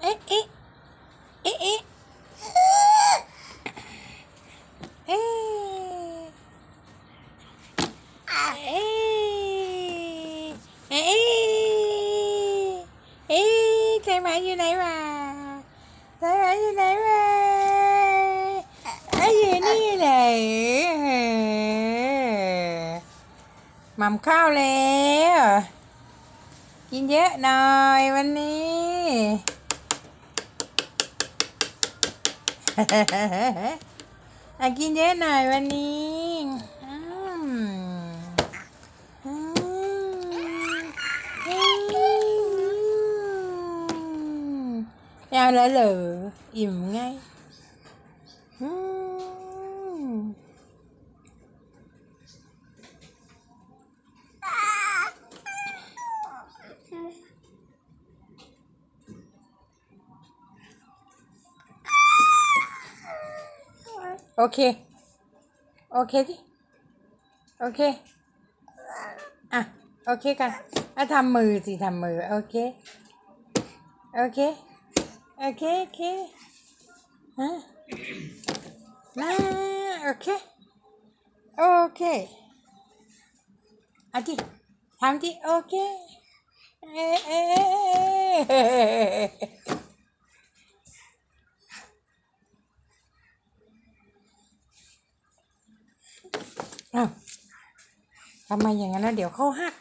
ế ế ế ế ế ế ế chạy mãi như này mà? Chạy mãi như này mà? Ấy gì như này? Mầm khao lẹ กินเยอะหน่อยวันนี้ อากินเยอะหน่อยวันนี้อืมอืมอืมเอาแล้วเหรออิ่มไง โอเค โอเคดิโอเค อะ โอเคกันอะทำมือสิทำมือ โอเค โอเค โอเค โอเคฮะมาโอเค โอเคเอาดิทำดิโอเค เอ๊ะเอ๊ อ้าวทำไมอย่างนั้นแล้วเดี๋ยวเข้าหัก